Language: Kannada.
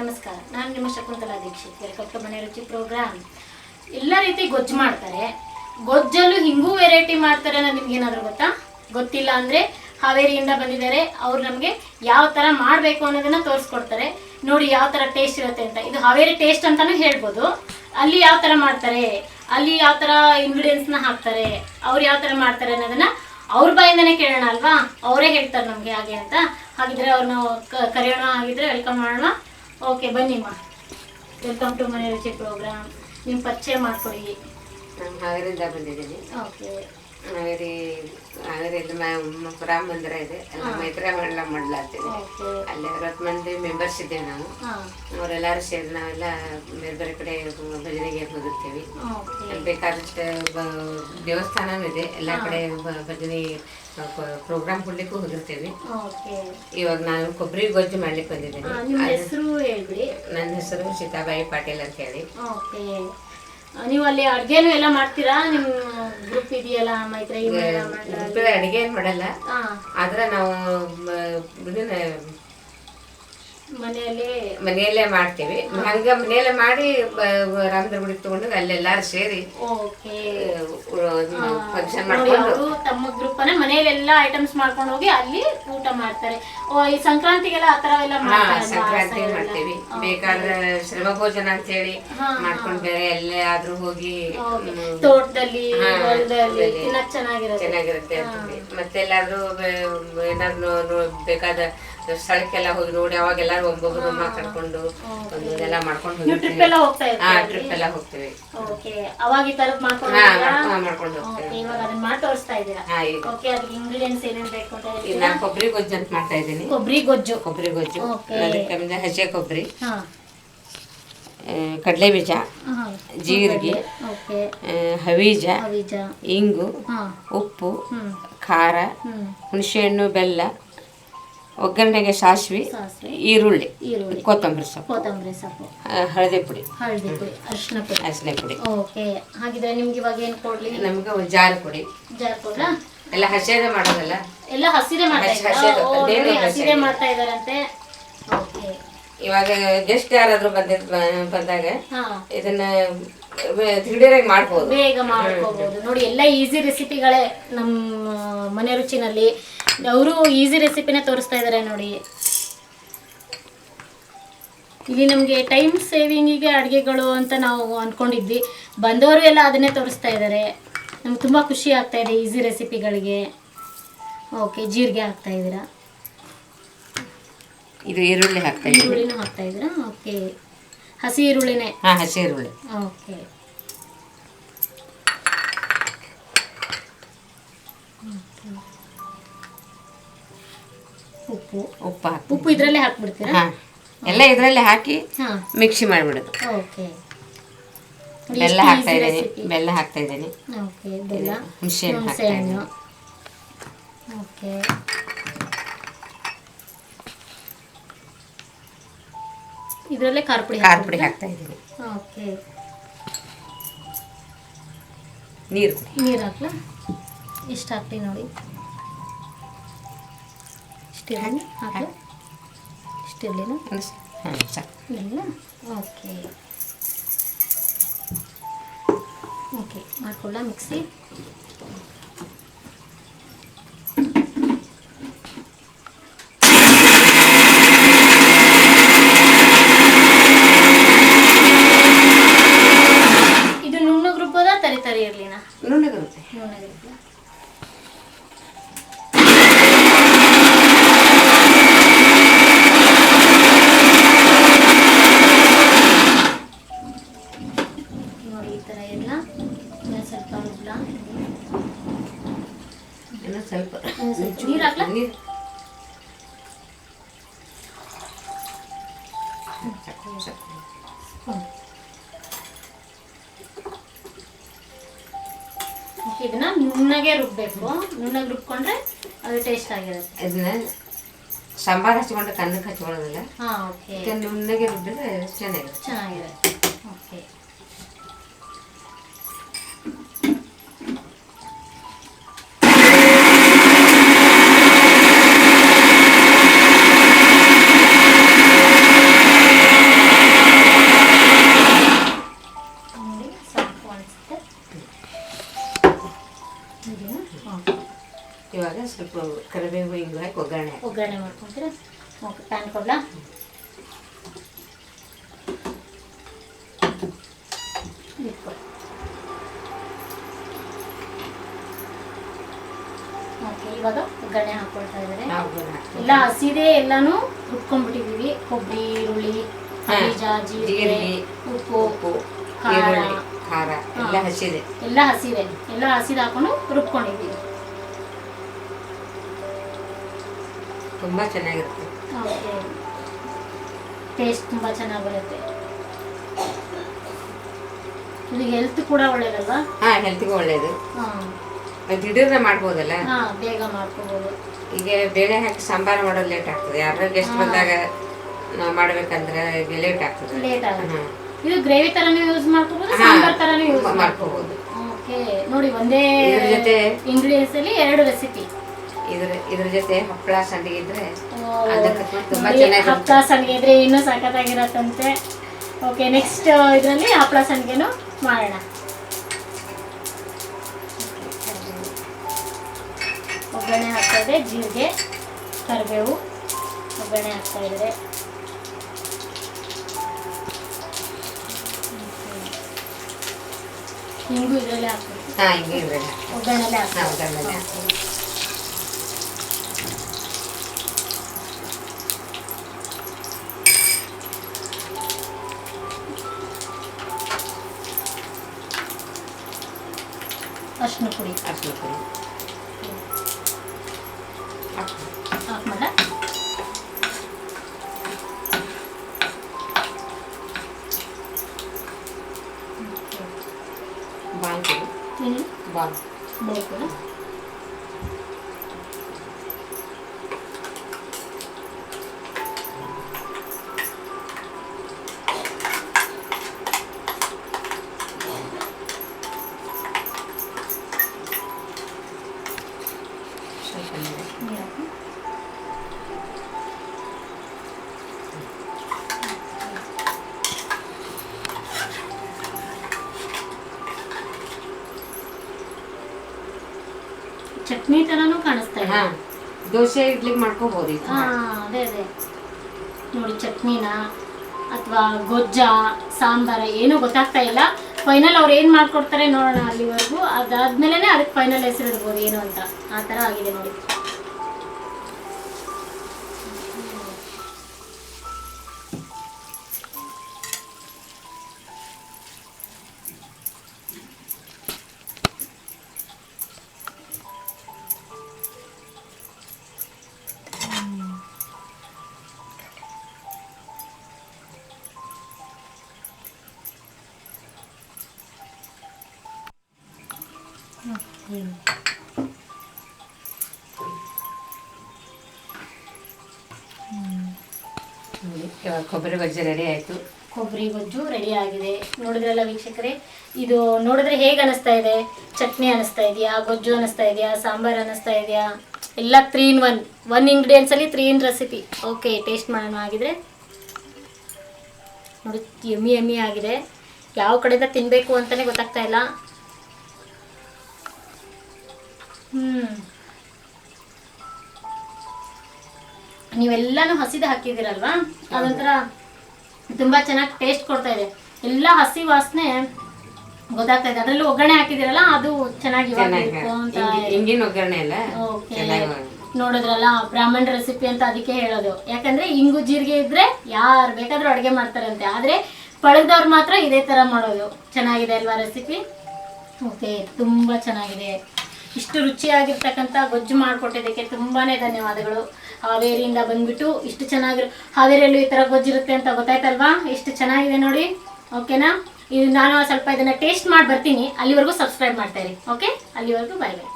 ನಮಸ್ಕಾರ, ನಾನು ನಿಮ್ಮ ಶಕುಂತಲಾ ದೀಕ್ಷಿತ್ ವೆಲ್ಕಮ್ ಮನೆ ರುಚಿ ಪ್ರೋಗ್ರಾಮ್ ಎಲ್ಲ ರೀತಿ ಗೊಜ್ಜು ಮಾಡ್ತಾರೆ. ಗೊಜ್ಜಲ್ಲೂ ಹಿಂಗೂ ವೆರೈಟಿ ಮಾಡ್ತಾರೆ ಅನ್ನೋ ನಿಮ್ಗೆ ಏನಾದರೂ ಗೊತ್ತಾ? ಗೊತ್ತಿಲ್ಲ ಅಂದರೆ ಹಾವೇರಿಯಿಂದ ಬಂದಿದ್ದಾರೆ, ಅವ್ರು ನಮಗೆ ಯಾವ ಥರ ಮಾಡಬೇಕು ಅನ್ನೋದನ್ನ ತೋರಿಸ್ಕೊಡ್ತಾರೆ. ನೋಡಿ ಯಾವ ಥರ ಟೇಸ್ಟ್ ಇರುತ್ತೆ ಅಂತ. ಇದು ಹಾವೇರಿ ಟೇಸ್ಟ್ ಅಂತಲೂ ಹೇಳ್ಬೋದು. ಅಲ್ಲಿ ಯಾವ ಥರ ಮಾಡ್ತಾರೆ? ಅಲ್ಲಿ ಯಾವ ಥರ ಇಂಗ್ರೀಡಿಯೆಂಟ್ಸ್ನ ಹಾಕ್ತಾರೆ? ಅವ್ರು ಯಾವ ಥರ ಮಾಡ್ತಾರೆ ಅನ್ನೋದನ್ನ ಅವ್ರ ಬಾಯಿಂದನೇ ಕೇಳೋಣ ಅಲ್ವಾ? ಅವರೇ ಹೇಳ್ತಾರೆ ನಮಗೆ ಹಾಗೆ ಅಂತ. ಹಾಗಿದ್ರೆ ಅವ್ರನ್ನ ಕರೆಯೋಣ, ಹಾಗಿದ್ರೆ ವೆಲ್ಕಮ್ ಮಾಡೋಣ. ಓಕೆ ಬನ್ನಿಮ್ಮ ವೆಲ್ಕಮ್ ಟು ಮನೆ ರುಚಿ ಪ್ರೋಗ್ರಾಮ್ ನಿಮ್ಮ ಪರಿಚಯ ಮಾಡ್ಕೊಳ್ಳಿ ನಾನು ಹಾವೇರಿಂದ ಬಂದಿದ್ದೀನಿ. ಓಕೆ ಹಾವೇರಿ ಹಾವೇರಿಯಲ್ಲಿ ರಾಮ ಮಂದಿರ ಇದೆ. ಎಲ್ಲ ಮೈತ್ರಿ ಮಂಡಲ ಮಂಡಲ ಅಂತೀವಿ ಓಕೆ ಅಲ್ಲಿ ಅರವತ್ತು ಮಂದಿ ಮೆಂಬರ್ಸ್ ಇದ್ದೇವೆ ನಾವು. ಅವರೆಲ್ಲರೂ ಸೇರಿ ನಾವೆಲ್ಲ ಬೇರೆ ಬೇರೆ ಕಡೆ ಭಜನೆಗೆ ಹೋಗಿರ್ತೀವಿ. ಬೇಕಾದಷ್ಟು ದೇವಸ್ಥಾನನೂ ಇದೆ. ಎಲ್ಲ ಕಡೆ ಬ- ಪ್ರೋಗ್ರಾಮ್ ಕೊಡ್ಲಿಕ್ಕೂ ಹೋಗಿರ್ತೀವಿ. ಓಕೆ. ಇವಾಗ ನಾನು ಕೊಬ್ಬರಿ ಗೊಜ್ಜು ಮಾಡ್ಲಿಕ್ಕೆ ಬಂದಿದ್ದೀನಿ. ನಿಮ್ಮ ಹೆಸರು ಹೇಳ್ಬಿಡಿ. ನನ್ನ ಹೆಸರು ಸೀತಾಬಾಯಿ ಪಾಟೀಲ್ ಅಂತ ಹೇಳಿ. ಓಕೆ. ನೀವು ಅಲ್ಲಿ ಅಡುಗೆನೂ ಎಲ್ಲ ಮಾಡ್ತೀರಾ? ನಿಮ್ಮ ಗ್ರೂಪ್ ಇದೆಯಲ್ಲ ಮೈತ್ರಿ ಮಂಡಲ ಗುಂಪಿನ ಅಡಿಗೆ ಏನು ಮಾಡಲ್ಲ. ಹಾಂ. ಆದ್ರೆ ನಾವು ಮ- ಇದನ್ನ ಮನೆಯಲ್ಲಿ ಮನೆಯಲ್ಲೇ ಮಾಡ್ತೀವಿ. ಹಂಗ ಮನೆಯಲ್ಲೇ ಮಾಡಿ ರಾಮದ್ರ ಗುಡಿ ತಗೊಂಡು ಅಲ್ಲೆಲ್ಲಾರು ಸೇರಿ ಓಕೆ. ಫಂಕ್ಷನ್ ಮಾಡ್ಕೊಂಡು ತಮ್ಮ ಗ್ರೂಪ್ ಅನ್ನ ಎಲ್ಲ ಐಟಮ್ಸ್ ಮಾಡ್ಕೊಂಡು ಹೋಗಿ ಅಲ್ಲಿ ಊಟ ಮಾಡ್ತಾರೆ. ಓ ಈ ಸಂಕ್ರಾಂತಿಗೆಲ್ಲ ಆ ತರ ಎಲ್ಲ ಸಂಕ್ರಾಂತಿ ಮಾಡ್ತೀವಿ. ಬೇಕಾದ್ರೆ ಶ್ರಮ ಭೋಜನ ಅಂತ ಹೇಳಿ ಮಾಡ್ಕೊಂಡು ಬೇರೆ ಎಲ್ಲೇ ಆದ್ರೂ ಹೋಗಿ ತೋಟದಲ್ಲಿ. ಚೆನ್ನಾಗಿರುತ್ತೆ. ಚೆನ್ನಾಗಿರುತ್ತೆ ಮತ್ತೆ ಎಲ್ಲಾದ್ರೂ ಏನಾದ್ರು ಬೇಕಾದ ಸ್ಥಳಕ್ಕೆಲ್ಲ ಹೋಗಿ ನೋಡಿ ಅವಾಗ ಎಲ್ಲಾರು ಒಬ್ಬೊಬ್ರು ಕರ್ಕೊಂಡು ಒಂದೊಂದೆಲ್ಲ ಮಾಡ್ಕೊಂಡು ನೀವು ಟ್ರಿಪ್ ಎಲ್ಲ ಹೋಗ್ತಾ ಹಾ ಟ್ರಿಪ್ ಎಲ್ಲ ಹೋಗ್ತೀವಿ. ಓಕೆ. ಅವಾಗ ಈ ತರದ್ ಮಾಡ್ಕೊಂಡು ಹಾ? ಮಾಡ್ಕೊಂಡು ಹೋಗ್ತೀವಿ. ಇವಾಗ ಅದನ್ನ ಮಾಡಿ ತೋರಿಸ್ತಾ ಇದ್ದೀರಾ? ಓಕೆ ಅದಕ್ಕೆ ಇಂಗ್ರೀಡಿಯೆಂಟ್ಸ್ ಏನೇನು ಬೇಕು ಅಂತ ಹೇಳಿ ನಾನು ಕೊಬ್ಬರಿ ಗೊಜ್ಜು ಅಂತ ಮಾಡ್ತಾ ಇದ್ದೀನಿ. ಕೊಬ್ಬರಿ ಗೊಜ್ಜು. ಕೊಬ್ಬರಿ ಗೊಜ್ಜು. ಅದಕ್ಕೆ ಹಸಿ ಕೊಬ್ಬರಿ. ಹಾ. ಕಡಲೆ ಬೀಜ ಜೀರಿಗೆ ಹವೀಜ ಇಂಗು ಉಪ್ಪು ಖಾರ ಹುಣಸೆ ಹುಣಸೆಹಣ್ಣು ಬೆಲ್ಲ. ಒಗ್ಗರಣೆಗೆ ಸಾಸಿವೆ ಸಾಸಿವೆ ಈರುಳ್ಳಿ ಈರುಳ್ಳಿ ಕೊತ್ತಂಬರಿ ಸೊಪ್ಪು. ಕೊತ್ತಂಬರಿ ಸೊಪ್ಪು. ಹಳದಿ ಪುಡಿ. ಹಳದಿ ಪುಡಿ ಅರಿಶಿನ ಪುಡಿ. ಅರಿಶಿನ ಪುಡಿ. ಓಕೆ. ಹಾಗಿದ್ರೆ ನಿಮ್ಗೆ ಇವಾಗ ಏನು ಕೊಡ್ಲಿ? ನಮ್ಗೆ ಒಂದು ಜಾರು ಪುಡಿ. ಜಾರ್ ಕೊಡ್ಲಾ ಎಲ್ಲ ಹಸಿರೆ ಮಾಡೋದಲ್ಲ? ಎಲ್ಲ ಹಸಿರೇ ಮಾಡ್ತಾ ಹಸಿ- ಇದ್ದಾರಾ? ಹಸಿದೆ. ಓ. ಹಸಿದೆ ಮಾಡ್ತಾ ಇದಾರಂತೆ ಓಕೆ. ಇವಾಗ ಗೆಸ್ಟ್ ಯಾರಾದ್ರೂ ಬಂದಿದ್ ಬ- ಬಂದಾಗ ಹಾ. ಇದನ್ನ ಮಾಡ್ಬೋದು. ಬೇಗ ಮಾಡ್ಕೋಬಹುದು ನೋಡಿ ಎಲ್ಲ ಈಸಿ ರೆಸಿಪಿಗಳೇ ನಮ್ಮ ಮನೆ ರುಚಿನಲ್ಲಿ. ಅವರು ಈಸಿ ರೆಸಿಪಿನೇ ತೋರಿಸ್ತಾ ಇದ್ದಾರೆ ನೋಡಿ. ಇಲ್ಲಿ ನಮಗೆ ಟೈಮ್ ಸೇವಿಂಗಿಗೆ ಅಡುಗೆಗಳು ಅಂತ ನಾವು ಅಂದ್ಕೊಂಡಿದ್ವಿ ಬಂದವರು ಎಲ್ಲ ಅದನ್ನೇ ತೋರಿಸ್ತಾ ಇದ್ದಾರೆ ನಮ್ಗೆ ತುಂಬ ಖುಷಿ ಆಗ್ತಾ ಇದೆ ಈಸಿ ರೆಸಿಪಿಗಳಿಗೆ ಓಕೆ ಜೀರಿಗೆ ಹಾಕ್ತಾ ಇದ್ದೀರಾ? ಇದು ಈರುಳ್ಳಿ ಹಾಕ್ತಾ ಈರುಳ್ಳಿನೂ ಹಾಕ್ತಾ ಇದ್ದೀರಾ? ಓಕೆ ಹಸಿ ಈರುಳ್ಳಿನೇ ಹಾ ಹಸಿ ಈರುಳ್ಳಿ ಓಕೆ. ಉಪ್ಪು. ಉಪ್ಪು ಹಾಕಿ. ಉಪ್ಪು ಇದರಲ್ಲೇ ಹಾಕ್ಬಿಡ್ತೀರಾ? ಹಾ. ಎಲ್ಲ ಇದರಲ್ಲಿ ಹಾಕಿ ಹಾಂ. ಮಿಕ್ಸಿ ಮಾಡಿಬಿಡೋದು. ಓಕೆ. ಬೆಲ್ಲ ಹಾಕ್ತಾ ಇದ್ದೀನಿ. ಬೆಲ್ಲ ಹಾಕ್ತಾ ಇದ್ದೀನಿ. ಓಕೆ ಬೆಲ್ಲ. ಹುಣಸೆ ಹಣ್ಣು ಹಾಕ್ತಾ ಇದ್ದೀನಿ ಹಣ್ಣು. ಓಕೆ. ಇದರಲ್ಲೇ ಖಾರ ಪುಡಿ ಖಾರ ಪುಡಿ ಹಾಕ್ತಾ ಇದ್ದೀನಿ ಓಕೆ. ನೀರು ನೀರು ಹಾಕ್ಲಾ? ಇಷ್ಟು ಹಾಕ್ಲಿ ನೋಡಿ? ಇಷ್ಟಿರಲಿ ಹಾಕಿ ಇಷ್ಟಿರಲಿನ ಹಾಂ ಸಾಕು ಇಲ್ಲ ಓಕೆ. ಓಕೆ ಮಾಡ್ಕೊಳ್ಳ ಮಿಕ್ಸಿ ಇದು ನುಣ್ಣಗೆ ರುಬ್ಬೋದಾ ತರಿ ತರಿ ಇರಲಿನ ನುಣ್ಣಗಿರುತ್ತೆ ನುಣ್ಣಗೆ ರುಬ್ಬೋದಾ? ನೋಡಿ ಈ ಥರ ಎಲ್ಲ ಇನ್ನೊಂದ್ ಸ್ವಲ್ಪ ರುಬ್ಲ ಇನ್ನೂ ಸ್ವಲ್ಪ ಇನ್ನೊಂದ್ ಸ್ವಲ್ಪ ನೀರು ಹಾಕ್ಲಾ ನೀರು ಹ್ಮ್. ಓಕೆ, ಇದನ್ನ ನುಣ್ಣಗೆ ರುಬ್ಬಬೇಕು ನುಣ್ಣಗೆ ರುಬ್ಕೊಂಡ್ರೆ ಅದು ಟೇಸ್ಟ್ ಆಗಿರುತ್ತೆ. ಇದನ್ನ ಸಾಂಬಾರ್ ಹಚ್ಕೊಂಡು ಕಣ್ಣಕ್ಕೆ ಹಚ್ಕೊಳ್ಳೋದಿಲ್ಲ. ಹಾಂ ಓಕೆ ನುಣ್ಣಗೆ ರುಬ್ಬಿದ್ರೆ ಚೆನ್ನಾಗಿರುತ್ತೆ. ಚೆನ್ನಾಗಿರುತ್ತೆ. ಇವಾಗ ಸ್ವಲ್ಪ ಕರಿಬೇವು ಹಿಂಗೆ ಹಾಕಿ ಒಗ್ಗರಣೆ ಒಗ್ಗರಣೆ ಮಾಡ್ಕೊಂತೀರ? Okay PAN ಕೊಡ್ಲಾ? ಇವಾಗ ಒಗ್ಗರಣೆ ಹಾಕೊಳ್ತಾ ಇದ್ದಾರೆ. ಎಲ್ಲ ಹಸಿದೆ ಎಲ್ಲಾನು ರುಬ್ಕೊಂಡ್ಬಿಟ್ಟಿದೀವಿ ಕೊಬ್ಬರಿ ಈರುಳ್ಳಿ ಬೀಜ ಜೀರಿಗೆ ಉಪ್ಪು ಉಪ್ಪು ಈರುಳ್ಳಿ. ಖಾರ ಎಲ್ಲ. ಹಸಿದೆ. ಎಲ್ಲ ಹಸಿದೆ. ಎಲ್ಲ ಹಸಿದು ಹಾಕೊಂಡು ರುಬ್ಕೊಂಡಿದ್ದೀವಿ. ತುಂಬಾ ಚೆನ್ನಾಗಿರುತ್ತೆ. ಓಕೆ. ಟೇಸ್ಟ್ ತುಂಬಾ ಚೆನ್ನಾಗಿ ಬರುತ್ತೆ. ಇದು ಹೆಲ್ತ್ ಕೂಡ ಒಳ್ಳೇದಲ್ವಾ? ಹಾ ಹೆಲ್ತ್ಗೆ ಒಳ್ಳೇದು. ಹಾಂ. ದಿಢೀರ್ನ ಮಾಡ್ಬೋದಲ್ಲ? ಹಾಂ ಬೇಗ ಮಾಡ್ಕೋಬೋದು. ಈಗ ಬೇಳೆ ಹಾಕಿ ಸಾಂಬಾರ್ ಮಾಡೋದು ಲೇಟ್ ಆಗ್ತದೆ. ಯಾರು ಗೆಸ್ಟ್ ಬಂದಾಗ ನಾವು ಮಾಡ್ಬೇಕಂದ್ರೆ ಲೇಟ್ ಆಗ್ತದೆ. ಲೇಟ್ ಆಗುತ್ತೆ. ಹಾ. ಇದು ಗ್ರೇವಿ ತರನೇ ಯೂಸ್ ಮಾಡ್ಕೋಬಹುದು ಸಾಂಬಾರ್ ತರನೇ ಯೂಸ್. ಮಾಡ್ಕೋಬೋದು. ಓಕೆ ನೋಡಿ ಒಂದೇ ಇದ್ರ ಜೊತೆ ಇಂಗ್ರೀಡಿಯನ್ಸ್ ಅಲ್ಲಿ ಎರಡು ರೆಸಿಪಿ ಇದ್ರ ಇದ್ರ ಜೊತೆ ಹಪ್ಪಳ ಸಂಡಿಗೆ ಇದ್ರೆ ಅದಕ್ಕೆ ತುಂಬಾ. ಹಪ್ಪಳ ಸಂಡಿಗೆ ಇದ್ರೆ ಇನ್ನೂ ಸಖತ್ತಾಗಿರತ್ತಂತೆ. ಓಕೆ ನೆಕ್ಸ್ಟ್ ಇದರಲ್ಲಿ ಹಪ್ಪಳ ಸಂಡಿಗೆನು ಮಾಡೋಣ. ಒಗ್ಗರಣೆ ಹಾಕ್ತಾ ಇದೆ ಜೀರಿಗೆ ಕರಿಬೇವು ಒಗ್ಗರಣೆ ಹಾಕ್ತಾ ಇದ್ದಾರೆ ಹಿಂಗು ಇದರಲ್ಲೇ ಹಾಕ್ಬೇಕು ಹಾ ಹಿಂಗೆ ಇದ್ರೆ ಒಗ್ಗರಣೆಲ್ಲೇ ಹಾ, ಹಾಕ್ಬೇಕು ಒಗ್ಗರಣೆಲೆ Okay. ಅರ್ಶಿನ ಪುಡಿ ಅರ್ಶಿನ ಪುಡಿ ಹಾಕು. ಇಲ್ಲಿ ಚಟ್ನಿ ತರನೂ ಕಾಣಿಸ್ತಾ ಇದೆ. ಹಾ ದೋಸೆ ಇಡ್ಲಿ ಮಾಡ್ಕೋಬಹುದು ಈ ಹಾ ಥರ. ಅದೇ ಅದೇ. ನೋಡಿ ಚಟ್ನಿನ ಅಥವಾ ಗೊಜ್ಜ ಸಾಂಬಾರ ಏನೂ ಗೊತ್ತಾಗ್ತಾ ಇಲ್ಲ. ಫೈನಲ್ ಅವ್ರು ಏನು ಮಾಡ್ಕೊಡ್ತಾರೆ ನೋಡೋಣ ಅಲ್ಲಿವರೆಗೂ. ಅದಾದ್ಮೇಲೆ ಅದಕ್ಕೆ ಫೈನಲ್ ಹೆಸರು ಇಡ್ಬೋದು ಏನು ಅಂತ. ಆ ಥರ ಆಗಿದೆ ನೋಡಿ. ಕೊಬ್ಬರಿ ಗೊಜ್ಜು ರೆಡಿ ಆಯ್ತು. ಕೊಬ್ಬರಿ ಗೊಜ್ಜು ರೆಡಿ ಆಗಿದೆ. ನೋಡಿದ್ರಲ್ಲ ವೀಕ್ಷಕರೇ, ಇದು ನೋಡಿದ್ರೆ ಹೇಗೆ ಅನಿಸ್ತಾ ಇದೆ? ಚಟ್ನಿ ಅನಿಸ್ತಾ ಇದೆಯಾ? ಗೊಜ್ಜು ಅನಿಸ್ತಾ ಇದೆಯಾ? ಸಾಂಬಾರ್ ಅನಿಸ್ತಾ ಇದೆಯಾ? ಎಲ್ಲ three in one one ingredients ಅಲ್ಲಿ three in recipe okay taste ಮಾಡೋಣ ಆಗಿದ್ರೆ ನೋಡಿ ಎಮ್ಮಿ ಎಮ್ಮಿ ಆಗಿದೆ. ಯಾವ ಕಡೆಯಿಂದ ತಿನ್ನಬೇಕು ಅಂತಲೇ ಗೊತ್ತಾಗ್ತಾ ಇಲ್ಲ. ನೀವೆಲ್ಲಾನು ಹಸಿದ ಹಾಕಿದಿರಲ್ವಾ ಅದೊಂಥರ ತುಂಬಾ ಚೆನ್ನಾಗಿ ಟೇಸ್ಟ್ ಕೊಡ್ತಾ ಇದೆ. ಎಲ್ಲ ಹಸಿ ವಾಸನೆ ಗೊತ್ತಾಗ್ತಾ ಇದೆ. ಅದ್ರಲ್ಲಿ ಒಗ್ಗರಣೆ ಹಾಕಿದಿರಲ್ಲ ಅದು ಚೆನ್ನಾಗಿ ಒಗ್ಗರಣೆ ಅಲ್ಲ? ನೋಡಿದ್ರಲ್ಲ ಬ್ರಾಹ್ಮಣ ರೆಸಿಪಿ ಅಂತ ಅದಕ್ಕೆ ಹೇಳೋದು. ಯಾಕಂದ್ರೆ ಇಂಗು ಜೀರಿಗೆ ಇದ್ರೆ ಯಾರು ಬೇಕಾದ್ರೂ ಅಡುಗೆ ಮಾಡ್ತಾರಂತೆ. ಆದ್ರೆ ಪಳಗದವ್ರು ಮಾತ್ರ ಇದೇ ತರ ಮಾಡೋದು. ಚೆನ್ನಾಗಿದೆ ಅಲ್ವಾ ರೆಸಿಪಿ ಓಕೆ ತುಂಬಾ ಚೆನ್ನಾಗಿದೆ. ಇಷ್ಟು ರುಚಿಯಾಗಿರ್ತಕ್ಕಂಥ ಗೊಜ್ಜು ಮಾಡಿಕೊಟ್ಟಿದ್ದಕ್ಕೆ ತುಂಬಾನೇ ಧನ್ಯವಾದಗಳು. ಹಾವೇರಿಯಿಂದ ಬಂದ್ಬಿಟ್ಟು ಇಷ್ಟು ಚೆನ್ನಾಗಿರೋ ಹಾವೇರಿಯಲ್ಲೂ ಈ ಥರ ಗೊಜ್ಜಿರುತ್ತೆ ಅಂತ ಗೊತ್ತಾಯ್ತಲ್ವಾ? ಇಷ್ಟು ಚೆನ್ನಾಗಿದೆ ನೋಡಿ. ಓಕೆನಾ ಇದು ನಾನು ಸ್ವಲ್ಪ ಇದನ್ನು ಟೇಸ್ಟ್ ಮಾಡಿ ಬರ್ತೀನಿ. ಅಲ್ಲಿವರೆಗೂ ಸಬ್ಸ್ಕ್ರೈಬ್ ಮಾಡ್ತಾ ಇರಿ. ಓಕೆ ಅಲ್ಲಿವರೆಗೂ ಬಾಯ್ ಬಾಯ್